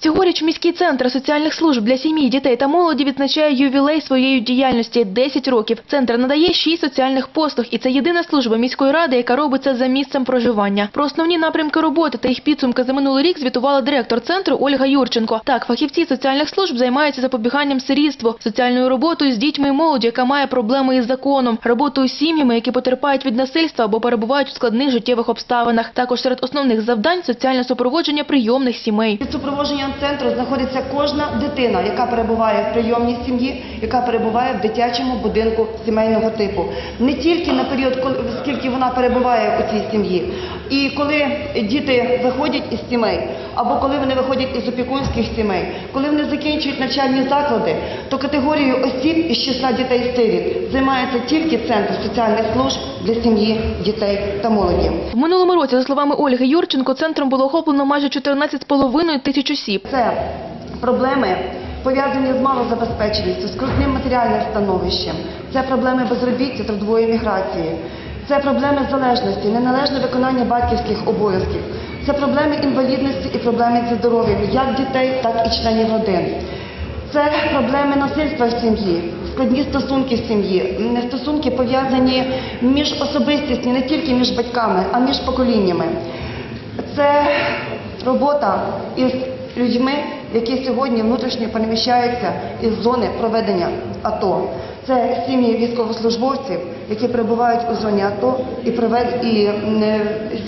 Цьогоріч міський центр соціальних служб для сім'ї, дітей та молоді відзначає ювілей своєї діяльності – 10 років. Центр надає 6 соціальних послуг, і це єдина служба міської ради, яка робить це за місцем проживання. Про основні напрямки роботи та їх підсумки за минулий рік звітувала директор центру Ольга Юрченко. Так, фахівці соціальних служб займаються запобіганням сирітству, соціальною роботою з дітьми і молоді, яка має проблеми із законом, роботою з сім'ями, які потерпають від насильства або перебувають у складних життєвих обставинах. Також серед основних завдань – соціальне супроводження прийомних сімей. Під супроводженням центру знаходиться кожна дитина, яка перебуває в прийомній сім'ї, яка перебуває в дитячому будинку сімейного типу. Не тільки на період, скільки вона перебуває у цій сім'ї. І коли діти виходять із сімей, або коли вони виходять із опікунських сімей, коли вони закінчують навчальні заклади, то категорією осіб із числа дітей-сиріт займається тільки Центр соціальних служб для сім'ї, дітей та молоді. В минулому році, за словами Ольги Юрченко, центром було охоплено майже 14,5 тисяч осіб. Це проблеми пов'язані з малозабезпеченістю, скрутним матеріальним становищем, це проблеми безробіття, трудової міграції, це проблеми залежності, неналежне виконання батьківських обов'язків, це проблеми інвалідності і проблеми зі здоров'ям як дітей, так і членів родин. Це проблеми насильства в сім'ї, складні стосунки в сім'ї, стосунки пов'язані між особистістю, не тільки між батьками, а між поколіннями. Це робота із людьми, які сьогодні внутрішньо переміщаються із зони проведення АТО. Це сім'ї військовослужбовців, які перебувають у зоні АТО, і і е,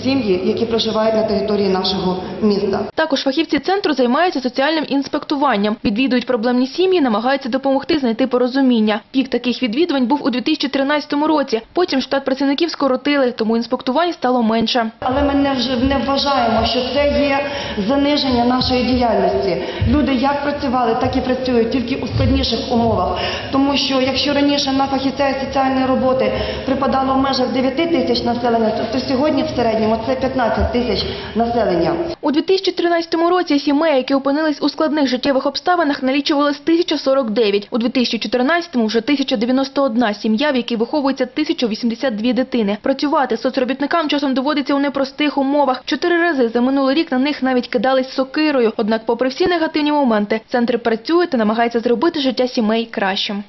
сім'ї, які проживають на території нашого міста. Також фахівці центру займаються соціальним інспектуванням, відвідують проблемні сім'ї, намагаються допомогти знайти порозуміння. Пік таких відвідувань був у 2013 році. Потім штат працівників скоротили, тому інспектувань стало менше. Але ми не, вж- не вважаємо, що це є заниження нашої діяльності. Люди як працювали, так і працюють тільки у складніших умовах. Тому що якщо раніше на фахівця соціальної роботи припадало в межах 9 тисяч населення, то сьогодні в середньому це 15 тисяч населення. У 2013 році сімей, які опинились у складних життєвих обставинах, налічувалось 1049. У 2014-му вже 1091 сім'я, в якій виховується 1082 дитини. Працювати соцробітникам часом доводиться у непростих умовах. Чотири рази за минулий рік на них навіть кидались сокирою. Однак, попри всі негативні моменти, центр працює та намагається зробити життя сімей кращим.